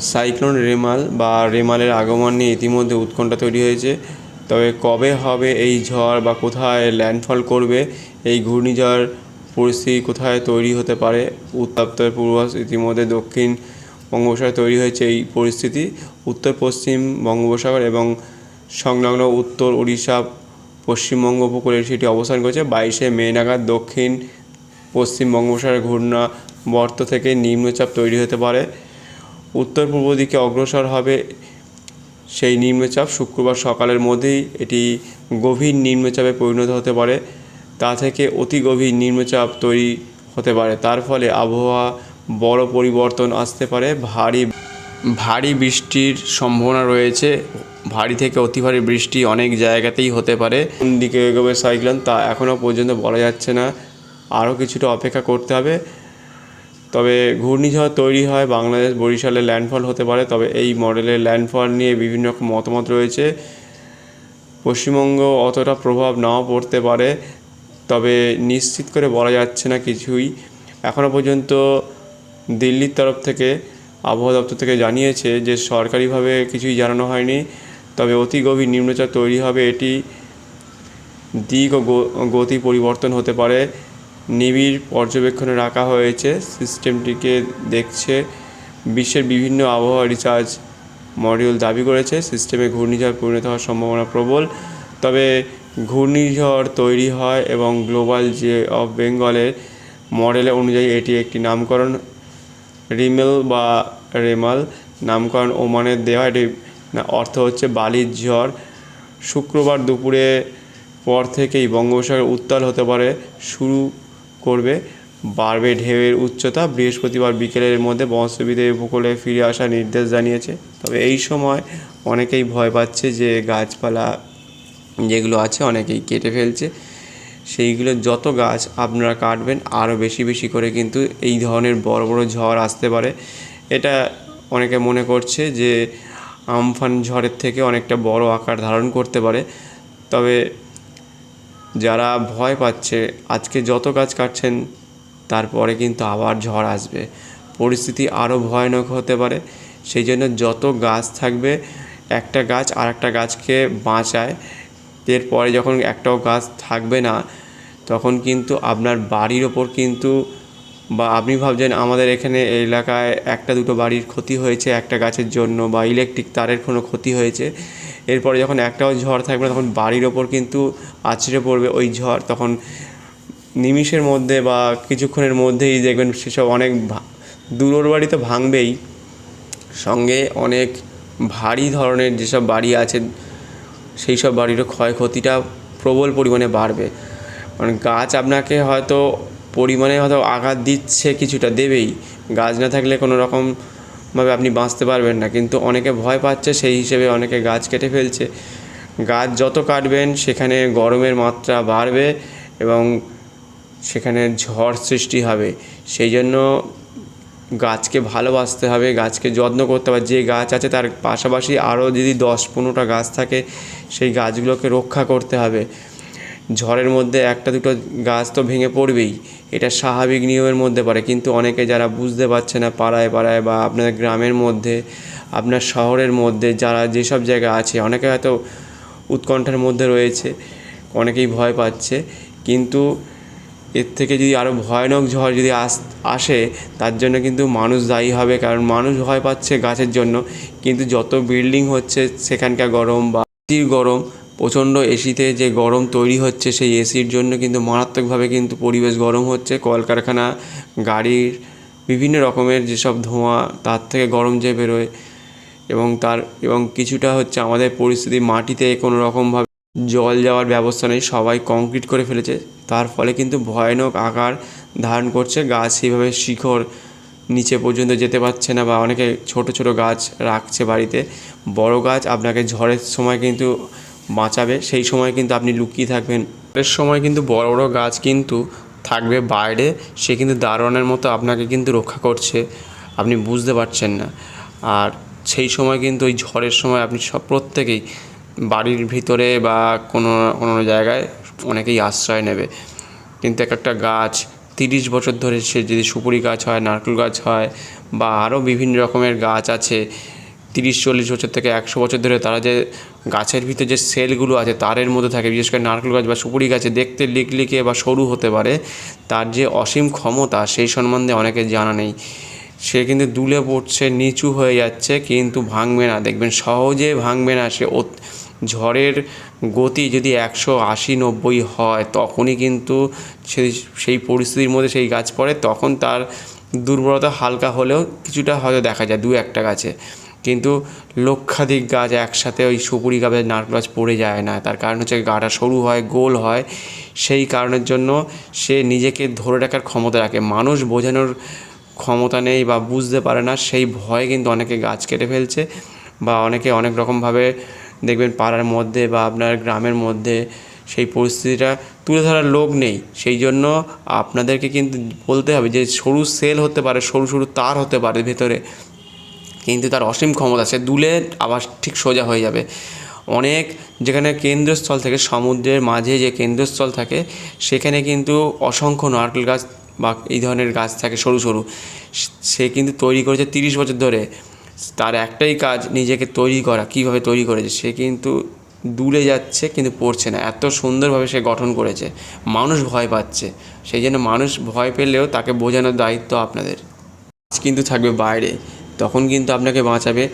Cyclone Remal বা রেমালের আগমন নিয়ে ইতিমধ্যে উৎকণ্ঠা তৈরি হয়েছে। তবে কবে হবে এই ঝড় বা কোথায় ল্যান্ডফল করবে এই ঘূর্ণিঝড় পরিস্থিতি কোথায় তৈরি হতে পারে উত্তপ্তর পূর্বাভাস ইতিমধ্যে দক্ষিণ বঙ্গোপসাগরে তৈরি হয়েছে এই পরিস্থিতি। উত্তর, পশ্চিম বঙ্গোপসাগর এবং সংলগ্ন উত্তর উড়িষ্যা পশ্চিমবঙ্গ উপকূলে সেটি অবস্থান করেছে। বাইশে মে নাগাদ দক্ষিণ পশ্চিম বঙ্গোপসাগরের ঘূর্ণাবর্ত থেকে নিম্নচাপ তৈরি হতে পারে। উত্তর পূর্ব দিকে অগ্রসর হবে সেই নিম্নচাপ শুক্রবার সকালের মধ্যেই এটি গভীর নিম্নচাপে পরিণত হতে পারে। তা থেকে অতি গভীর নিম্নচাপ তৈরি হতে পারে। তার ফলে আবহাওয়া বড় পরিবর্তন আসতে পারে। ভারী ভারী বৃষ্টির সম্ভাবনা রয়েছে। ভারী থেকে অতি ভারী বৃষ্টি অনেক জায়গাতেই হতে পারে। কোন দিকে এগোবে সাইক্লোন তা এখনও পর্যন্ত বলা যাচ্ছে না। আরও কিছুটা অপেক্ষা করতে হবে। তবে ঘূর্ণিঝড় তৈরি হয় বাংলাদেশ বরিশালে ল্যান্ডফল হতে পারে, তবে এই মডেলের ল্যান্ডফল নিয়ে বিভিন্ন রকম মতামত রয়েছে। পশ্চিমবঙ্গ অতটা প্রভাব নাও পড়তে পারে, তবে নিশ্চিত করে বলা যাচ্ছে না কিছুই। এখনও পর্যন্ত দিল্লির তরফ থেকে আবহাওয়া দপ্তর থেকে জানিয়েছে যে সরকারিভাবে কিছুই জানানো হয়নি, তবে অতি গভীর নিম্নচাপ তৈরি হবে, এটি দিক ও গতি পরিবর্তন হতে পারে। নিবিড় পর্যবেক্ষণে রাখা হয়েছে। সিস্টেমটিকে দেখছে বিশ্বের বিভিন্ন আবহাওয়া রিসার্চ মডিউল দাবি করেছে। সিস্টেমে ঘূর্ণিঝড় পরিণত হওয়ার সম্ভাবনা প্রবল। তবে ঘূর্ণিঝড় তৈরি হয় এবং গ্লোবাল যে অফ বেঙ্গলের মডেল অনুযায়ী এটি একটি নামকরণ রিমেল বা রেমাল নামকরণ ওমানের দেওয়া এটি অর্থ হচ্ছে বালির ঝড়। শুক্রবার দুপুরে পর থেকেই বঙ্গোপসাগর উত্তাল হতে পারে। শুরু করবে। বাড়বে ঢেউয়ের উচ্চতা। বৃহস্পতিবার বিকেলের মধ্যে বঙ্গোপসাগরের উপকূলে ফিরে আসার নির্দেশ জানিয়েছে। তবে এই সময় অনেকেই ভয় পাচ্ছে যে গাছপালা যেগুলো আছে অনেকেই কেটে ফেলছে। সেইগুলো যত গাছ আপনারা কাটবেন আরও বেশি বেশি করে কিন্তু এই ধরনের বড় বড় ঝড় আসতে পারে। এটা অনেকে মনে করছে যে আমফান ঝড়ের থেকে অনেকটা বড় আকার ধারণ করতে পারে। তবে যারা ভয় পাচ্ছে, আজকে যত গাছ কাটছেন, তারপরে কিন্তু আবার ঝড় আসবে। পরিস্থিতি আরও ভয়ানক হতে পারে। সেই জন্য যত গাছ থাকবে, একটা গাছ আর একটা গাছকে বাঁচায়। এরপরে যখন একটাও গাছ থাকবে না, তখন কিন্তু আপনার বাড়ির ওপর কিন্তু বা আপনি ভাবছেন, আমাদের এখানে এলাকায় একটা দুটো বাড়ির ক্ষতি হয়েছে, একটা গাছের জন্য বা ইলেকট্রিক তারের কোনো ক্ষতি হয়েছে। এরপরে যখন একটাও ঝড় থাকবে না, তখন বাড়ির ওপর কিন্তু আছড়ে পড়বে ওই ঝড়। তখন নিমিষের মধ্যে বা কিছুক্ষণের মধ্যেই দেখবেন সেসব অনেক দূরের বাড়ি তো ভাঙবেই। সঙ্গে অনেক ভারী ধরনের যেসব বাড়ি আছে, সেই সব বাড়িরও ক্ষয়ক্ষতিটা প্রবল পরিমাণে বাড়বে। মানে গাছ আপনাকে হয়তো পরিমাণে হয়তো আঘাত দিচ্ছে কিছুটা দেবেই। গাছ না থাকলে কোনো রকমভাবে আপনি বাঁচতে পারবেন না। কিন্তু অনেকে ভয় পাচ্ছে, সেই হিসেবে অনেকে গাছ কেটে ফেলছে। গাছ যত কাটবেন, সেখানে গরমের মাত্রা বাড়বে এবং সেখানে ঝড় সৃষ্টি হবে। সেই জন্য গাছকে ভালোবাসতে হবে, গাছকে যত্ন করতে হবে। যে গাছ আছে, তার পাশাপাশি আরও যদি দশ পনেরোটা গাছ থাকে, সেই গাছগুলোকে রক্ষা করতে হবে। ঝড়ের মধ্যে একটা দুটো গাছ তো ভেঙে পড়বেই, এটা স্বাভাবিক নিয়মের মধ্যে পড়ে। কিন্তু অনেকে যারা বুঝতে পারছে না পাড়ায় পাড়ায় বা আপনাদের গ্রামের মধ্যে, আপনার শহরের মধ্যে, যারা যেসব জায়গা আছে, অনেকে হয়তো উৎকণ্ঠার মধ্যে রয়েছে, অনেকেই ভয় পাচ্ছে। কিন্তু এর থেকে যদি আরও ভয়ানক ঝড় যদি আস, আসে, তার জন্য কিন্তু মানুষ দায়ী হবে। কারণ মানুষ ভয় পাচ্ছে গাছের জন্য। কিন্তু যত বিল্ডিং হচ্ছে, সেখানকার গরম বা গরম প্রচণ্ড এসিতে যে গরম তৈরি হচ্ছে সেই এসির জন্য কিন্তু মারাত্মকভাবে কিন্তু পরিবেশ গরম হচ্ছে। কলকারখানা, গাড়ির বিভিন্ন রকমের যেসব ধোঁয়া তার থেকে গরম যে বেরোয় এবং তার, এবং কিছুটা হচ্ছে আমাদের পরিস্থিতি মাটিতে কোনো রকমভাবে জল যাওয়ার ব্যবস্থা নেই, সবাই কংক্রিট করে ফেলেছে। তার ফলে কিন্তু ভয়ানক আকার ধারণ করছে, গাছ সেইভাবে শিখর নিচে পর্যন্ত যেতে পারছে না বা অনেকে ছোট ছোট গাছ রাখছে বাড়িতে। বড় গাছ আপনাকে ঝড়ের সময় কিন্তু বাঁচাবে, সেই সময় কিন্তু আপনি লুকিয়ে থাকবেন। এর সময় কিন্তু বড় বড় গাছ কিন্তু থাকবে বাইরে, সে কিন্তু দারোয়ানের মতো আপনাকে কিন্তু রক্ষা করছে। আপনি বুঝতে পারছেন না। আর সেই সময় কিন্তু ওই ঝড়ের সময় আপনি সব প্রত্যেকেই বাড়ির ভিতরে বা কোনো কোনো জায়গায় অনেকেই আশ্রয় নেবে। কিন্তু এক একটা গাছ, তিরিশ বছর ধরে সে যদি সুপুরি গাছ হয়, নারকেল গাছ হয় বা আরও বিভিন্ন রকমের গাছ আছে তিরিশ, চল্লিশ বছর থেকে একশো বছর ধরে তারা যে গাছের ভিতরে যে সেলগুলো আছে, তারের মধ্যে থাকে, বিশেষ করে নারকেল গাছ বা সুপুরি গাছে দেখতে লিকলিকে বা সরু হতে পারে, তার যে অসীম ক্ষমতা সেই সম্বন্ধে অনেকে জানা নেই। সে কিন্তু দুলে পড়ছে, নিচু হয়ে যাচ্ছে, কিন্তু ভাঙবে না। দেখবেন সহজে ভাঙবে না সে। ঝড়ের গতি যদি একশো আশি, নব্বই হয়, তখনই কিন্তু সেই সেই পরিস্থিতির মধ্যে সেই গাছ পড়ে, তখন তার দুর্বলতা হালকা হলেও কিছুটা হয়তো দেখা যায়, দু একটা গাছে। কিন্তু লক্ষাধিক গাছ একসাথে ওই সুপুরি গাছের নারকেল গাছ পড়ে যায় না। তার কারণ হচ্ছে গাটা সরু হয়, গোল হয়। সেই কারণের জন্য সে নিজেকে ধরে রাখার ক্ষমতা রাখে। মানুষ বোঝানোর ক্ষমতা নেই বা বুঝতে পারে না, সেই ভয়ে কিন্তু অনেকে গাছ কেটে ফেলছে বা অনেকে অনেক রকমভাবে দেখবেন পাড়ার মধ্যে বা আপনার গ্রামের মধ্যে সেই পরিস্থিতিটা তুলে ধরার লোক নেই। সেই জন্য আপনাদেরকে কিন্তু বলতে হবে যে সরু সেল হতে পারে, সরু সরু তার হতে পারে ভেতরে। কিন্তু তার অসীম ক্ষমতা, সে দুলে আবার ঠিক সোজা হয়ে যাবে। অনেক যেখানে কেন্দ্রস্থল থাকে, সমুদ্রের মাঝে যে কেন্দ্রস্থল থাকে, সেখানে কিন্তু অসংখ্য নারকেল গাছ বা এই ধরনের গাছ থাকে সরু সরু। সে কিন্তু তৈরি করেছে তিরিশ বছর ধরে। তার একটাই কাজ, নিজেকে তৈরি করা। কীভাবে তৈরি করেছে? সে কিন্তু দূরে যাচ্ছে কিন্তু পড়ছে না। এত সুন্দরভাবে সে গঠন করেছে। মানুষ ভয় পাচ্ছে। সেই জন্য মানুষ ভয় পেলেও তাকে বোঝানোর দায়িত্ব আপনাদের। কিন্তু থাকবে বাইরে। তখন কিন্তু আপনাকে বাঁচাবে।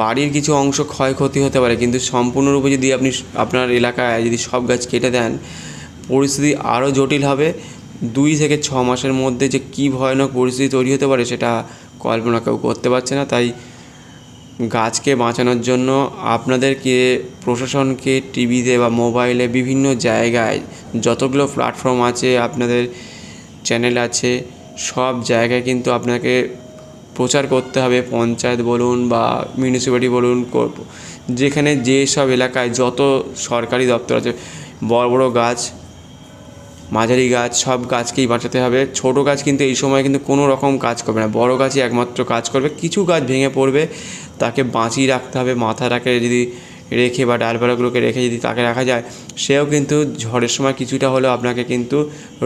বাড়ির কিছু অংশ ক্ষয়ক্ষতি হতে পারে, কিন্তু সম্পূর্ণরূপে যদি আপনি আপনার এলাকায় যদি সব গাছ কেটে দেন, পরিস্থিতি আরও জটিল হবে। দুই থেকে ছ মাসের মধ্যে যে কী ভয়ানক পরিস্থিতি তৈরি হতে পারে সেটা কল্পনা কেউ করতে পারছে না। তাই গাছকে বাঁচানোর জন্য আপনাদেরকে, প্রশাসনকে, টিভিতে বা মোবাইলে বিভিন্ন জায়গায় যতগুলো প্ল্যাটফর্ম আছে, আপনাদের চ্যানেল আছে, সব জায়গায় কিন্তু আপনাকে প্রচার করতে হবে, পঞ্চায়েত বলুন বা মিউনিসিপ্যালিটি বলুন যেখানে যেসব এলাকায় যত সরকারি দপ্তর আছে, বড় বড় গাছ, মাঝারি গাছ, সব গাছকেই বাঁচাতে হবে। ছোট গাছ কিন্তু এই সময় কিন্তু কোনো রকম কাজ করবে না। বড় গাছই একমাত্র কাজ করবে। কিছু গাছ ভেঙে পড়বে, তাকে বাঁচিয়ে রাখতে হবে। মাথা রাখে যদি রেখে বা ডালপালাগুলোকে রেখে যদি তাকে রাখা যায়, সেও কিন্তু ঝড়ের সময় কিছুটা হলেও আপনাকে কিন্তু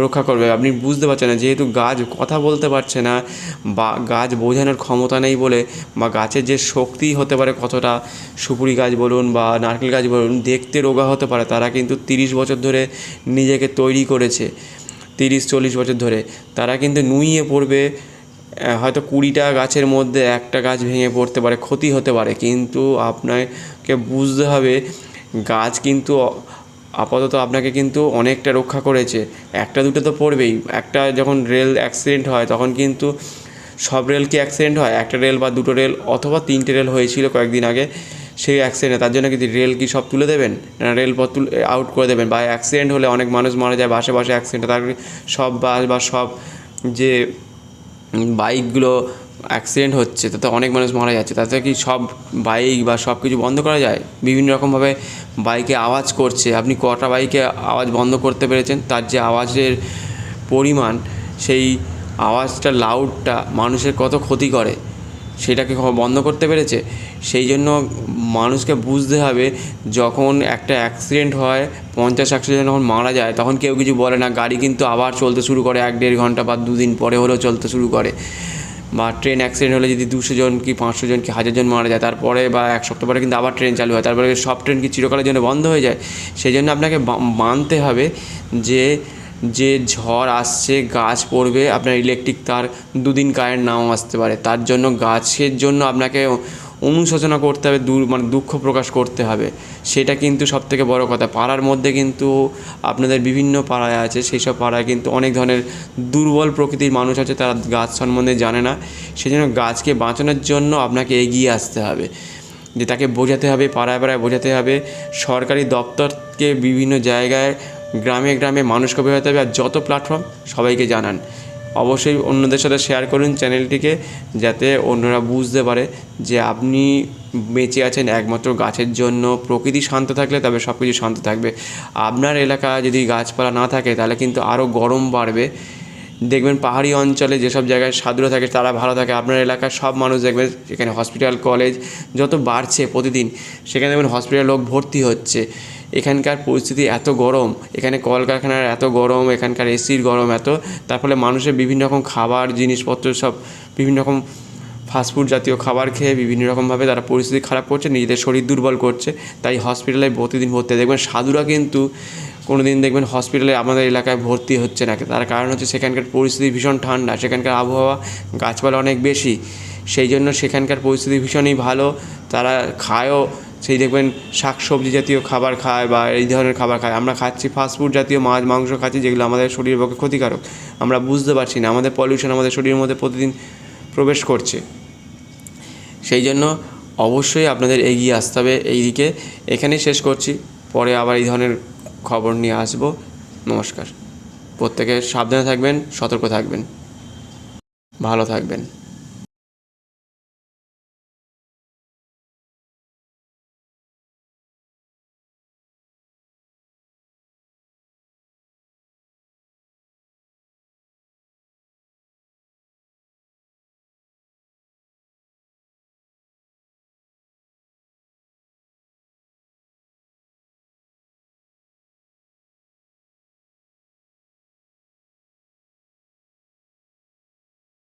রক্ষা করবে। আপনি বুঝতে পারছেন না, যেহেতু গাছ কথা বলতে পারছে না বা গাছ বোঝানোর ক্ষমতা নেই বলে বা গাছের যে শক্তি হতে পারে কতটা, সুপুরি গাছ বলুন বা নারকেল গাছ বলুন, দেখতে রোগা হতে পারে, তারা কিন্তু তিরিশ বছর ধরে নিজেকে তৈরি করেছে, তিরিশ চল্লিশ বছর ধরে। তারা কিন্তু নুইয়ে পড়বে হয়তো কুড়িটা গাছের মধ্যে একটা গাছ ভেঙে পড়তে পারে, ক্ষতি হতে পারে। কিন্তু আপনাকে বুঝতে হবে, গাছ কিন্তু আপাতত আপনাকে কিন্তু অনেকটা রক্ষা করেছে। একটা, দুটো তো পড়বেই। একটা যখন রেল অ্যাক্সিডেন্ট হয়, তখন কিন্তু সব রেল কি অ্যাক্সিডেন্ট হয়? একটা রেল বা দুটো রেল অথবা তিনটে রেল হয়েছিল কয়েকদিন আগে, সেই অ্যাক্সিডেন্টে তার জন্য কি রেল কি সব তুলে দেবেন? না রেলপথ তুলে আউট করে দেবেন? বা অ্যাক্সিডেন্ট হলে অনেক মানুষ মারা যায় বাসে বাসে অ্যাক্সিডেন্ট তার সব বাস বা সব যে বাইকগুলো অ্যাক্সিডেন্ট হচ্ছে, তাতে অনেক মানুষ মারা যাচ্ছে, তাতে কি সব বাইক বা সব কিছু বন্ধ করা যায়? বিভিন্ন রকমভাবে বাইকে আওয়াজ করছে, আপনি কটা বাইকে আওয়াজ বন্ধ করতে পেরেছেন? তার যে আওয়াজের পরিমাণ, সেই আওয়াজটা লাউডটা মানুষের কত ক্ষতি করে? সেটাকে বন্ধ করতে পেরেছে? সেই জন্য মানুষকে বুঝতে হবে, যখন একটা অ্যাক্সিডেন্ট হয়, পঞ্চাশ একশো জন যখন মারা যায়, তখন কেউ কিছু বলে না। গাড়ি কিন্তু আবার চলতে শুরু করে এক দেড় ঘণ্টা বা দুদিন পরে হলেও চলতে শুরু করে। বা ট্রেন অ্যাক্সিডেন্ট হলে যদি দুশো জন কি পাঁচশো জন কি হাজার জন মারা যায়, তারপরে বা এক সপ্তাহ পরে কিন্তু আবার ট্রেন চালু হয়, তারপরে সব ট্রেন কি চিরকালের জন্য বন্ধ হয়ে যায়। সেই জন্য আপনাকে মানতে হবে যে যে ঝড় আসছে, গাছ পড়বে, আপনার ইলেকট্রিক তার দুদিন কারেন্ট নাও আসতে পারে। তার জন্য গাছের জন্য আপনাকে অনুশোচনা করতে হবে, দূর মানে দুঃখ প্রকাশ করতে হবে। সেটা কিন্তু সব থেকে বড় কথা। পাড়ার মধ্যে কিন্তু আপনাদের বিভিন্ন পাড়ায় আছে সেই সব পাড়ায় কিন্তু অনেক ধরনের দুর্বল প্রকৃতির মানুষ আছে, তারা গাছ সম্বন্ধে জানে না। সেই জন্য গাছকে বাঁচানোর জন্য আপনাকে এগিয়ে আসতে হবে। যে তাকে বোঝাতে হবে, পাড়ায় পাড়ায় বোঝাতে হবে। সরকারি দপ্তরকে বিভিন্ন জায়গায় গ্রামে গ্রামে মানুষকে বোঝাতে হবে আর যত প্ল্যাটফর্ম সবাইকে জানান। অবশ্যই অন্যদের সাথে শেয়ার করুন চ্যানেলটিকে যাতে অন্যরা বুঝতে পারে যে আপনি বেঁচে আছেন একমাত্র গাছের জন্য। প্রকৃতি শান্ত থাকলে তবে সব কিছু শান্ত থাকবে। আপনার এলাকা যদি গাছপালা না থাকে তাহলে কিন্তু আরও গরম বাড়বে। দেখবেন পাহাড়ি অঞ্চলে যেসব জায়গায় সাধুরা থাকে, তারা ভালো থাকে। আপনার এলাকার সব মানুষ দেখবেন সেখানে হসপিটাল কলেজ যত বাড়ছে প্রতিদিন, সেখানে দেখবেন হসপিটাল লোক ভর্তি হচ্ছে। এখানকার পরিস্থিতি এত গরম, এখানে কলকারখানার এত গরম, এখানকার এসির গরম এত, তার ফলে মানুষের বিভিন্ন রকম খাবার, জিনিসপত্র সব বিভিন্ন রকম ফাস্টফুড জাতীয় খাবার খেয়ে বিভিন্ন রকমভাবে তারা পরিস্থিতি খারাপ করছে, নিজেদের শরীর দুর্বল করছে। তাই হসপিটালে প্রতিদিন ভর্তি, দেখবেন সাধুরা কিন্তু কোনো দিন দেখবেন হসপিটালে আমাদের এলাকায় ভর্তি হচ্ছে না। তার কারণ হচ্ছে সেখানকার পরিস্থিতি ভীষণ ঠান্ডা, সেখানকার আবহাওয়া গাছপালা অনেক বেশি, সেই জন্য সেখানকার পরিস্থিতি ভীষণই ভালো। তারা খায়ও সেই দেখবেন শাক সবজি জাতীয় খাবার খায় বা এই ধরনের খাবার খায়। আমরা খাচ্ছি ফাস্টফুড জাতীয় মাছ, মাংস খাচ্ছি যেগুলো আমাদের শরীরের পক্ষে ক্ষতিকারক। আমরা বুঝতে পারছি না, আমাদের পলিউশন আমাদের শরীরের মধ্যে প্রতিদিন প্রবেশ করছে। সেই জন্য অবশ্যই আপনাদের এগিয়ে আসতে হবে এই দিকে এখানেই শেষ করছি, পরে আবার এই ধরনের খবর নিয়ে আসব। নমস্কার। প্রত্যেকে সাবধানে থাকবেন, সতর্ক থাকবেন। ভালো থাকবেন।